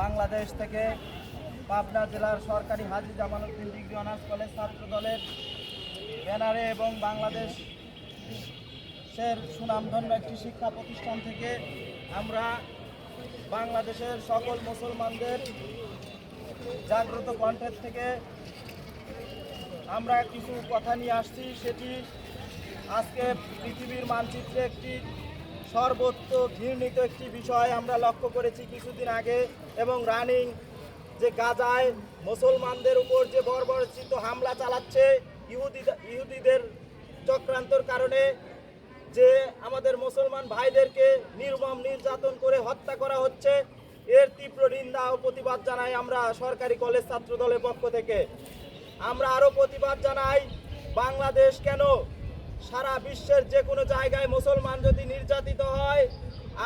বাংলাদেশ থেকে পাবনা জেলার সরকারি Haji Jamaluddin degree honours college ছাত্র দলের ব্যানারে এবং বাংলাদেশ দেশের সুনামধন্য একটি শিক্ষা প্রতিষ্ঠান থেকে আমরা বাংলাদেশের সকল মুসলমানদের জাগ্রত কণ্ঠের থেকে আমরা কিছু কথা নিয়ে আসছি। সেটি আজকে পৃথিবীর মানচিত্রে একটি সর্বত্র ঘৃণিত একটি বিষয় আমরা লক্ষ্য করেছি কিছুদিন আগে এবং রানিং যে গাজায় মুসলমানদের উপর যে বর্বরচিত হামলা চালাচ্ছে, ইহুদি ইহুদিদের চক্রান্তর কারণে যে আমাদের মুসলমান ভাইদেরকে নির্মম নির্যাতন করে হত্যা করা হচ্ছে, এর তীব্র নিন্দা ও প্রতিবাদ জানাই আমরা সরকারি কলেজ ছাত্র দলের পক্ষ থেকে। আমরা আরও প্রতিবাদ জানাই, বাংলাদেশ কেন সারা বিশ্বের যে কোনো জায়গায় মুসলমান যদি নির্যাতিত হয়,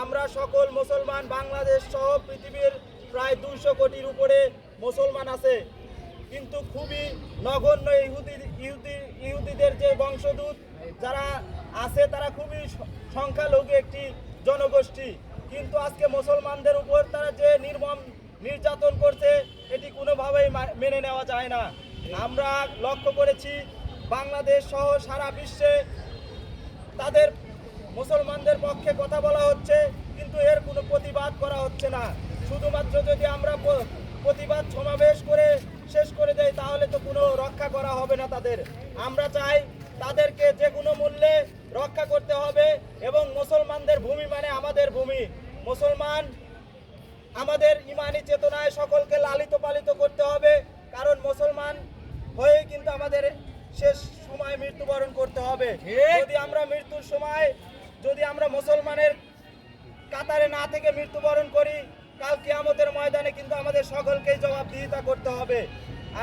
আমরা সকল মুসলমান বাংলাদেশ সহ পৃথিবীর প্রায় দুশো কোটির উপরে মুসলমান আছে। কিন্তু খুবই নগণ্য ইহুদি ইহুদি, ইহুদিদের যে বংশদূত যারা আছে, তারা খুবই সংখ্যালঘু একটি জনগোষ্ঠী। কিন্তু আজকে মুসলমানদের উপর তারা যে নির্মম নির্যাতন করছে, এটি কোনোভাবেই মেনে নেওয়া যায় না। আমরা লক্ষ্য করেছি বাংলাদেশ সহ সারা বিশ্বে তাদের মুসলমানদের পক্ষে কথা বলা হচ্ছে, কিন্তু এর কোনো প্রতিবাদ করা হচ্ছে না। শুধুমাত্র যদি আমরা প্রতিবাদ সমাবেশ করে শেষ করে দেয় তাহলে তো কোনো রক্ষা করা হবে না তাদের। আমরা চাই তাদেরকে যে কোনো মূল্যে রক্ষা করতে হবে এবং মুসলমানদের ভূমি মানে আমাদের ভূমি। মুসলমান আমাদের ইমানি চেতনায় সকলকে লালিত পালিত করতে হবে, কারণ মুসলমান হয়ে কিন্তু আমাদের শেষ সময় মৃত্যুবরণ করতে হবে। যদি আমরা মৃত্যুর সময় যদি আমরা মুসলমানের কাতারে না থেকে মৃত্যুবরণ করি কাল কিয়ামতের ময়দানে কিন্তু আমাদের সকলকেই জবাবদিহিতা করতে হবে।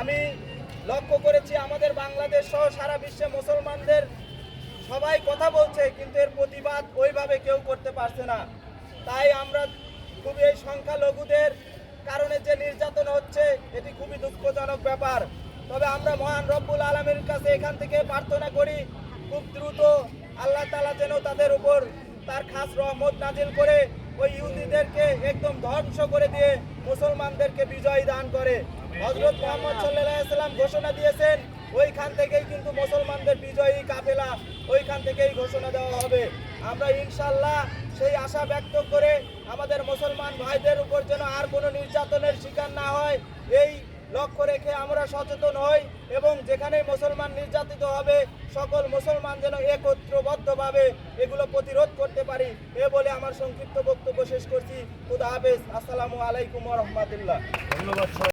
আমি লক্ষ্য করেছি আমাদের বাংলাদেশ সহ সারা বিশ্বে মুসলমানদের সবাই কথা বলছে কিন্তু এর প্রতিবাদ ওইভাবে কেউ করতে পারছে না। তাই আমরা খুবই এই সংখ্যালঘুদের কারণে যে নির্যাতন হচ্ছে এটি খুবই দুঃখজনক ব্যাপার তবে আমরা মহান রব্বুল আলমের কাছে এখান থেকে প্রার্থনা করি, খুব দ্রুত আল্লাহ তালা যেন তাদের উপর তার খাস রহমত নাজিল করে, ওই ইহুদিদেরকে একদম ধ্বংস করে দিয়ে মুসলমানদেরকে বিজয় দান করে। হজরত মোহাম্মদ সাল্লাহ সাল্লাম ঘোষণা দিয়েছেন, ওইখান থেকেই কিন্তু মুসলমানদের বিজয়ী কাফেলা ওইখান থেকেই ঘোষণা দেওয়া হবে। আমরা ইনশাল্লাহ সেই আশা ব্যক্ত করে আমাদের মুসলমান ভাইদের উপর যেন আর কোনো নির্যাতনের শিকার না হয়, এই লক্ষ্য রেখে আমরা সচেতন হই এবং যেখানে মুসলমান নির্যাতিত হবে, সকল মুসলমান যেন একত্রবদ্ধভাবে এগুলো প্রতিরোধ করতে পারি। এ বলে আমার সংক্ষিপ্ত বক্তব্য শেষ করছি। খুদা হাফেজ। আসসালামু আলাইকুম রহমতুল্লাহ। ধন্যবাদ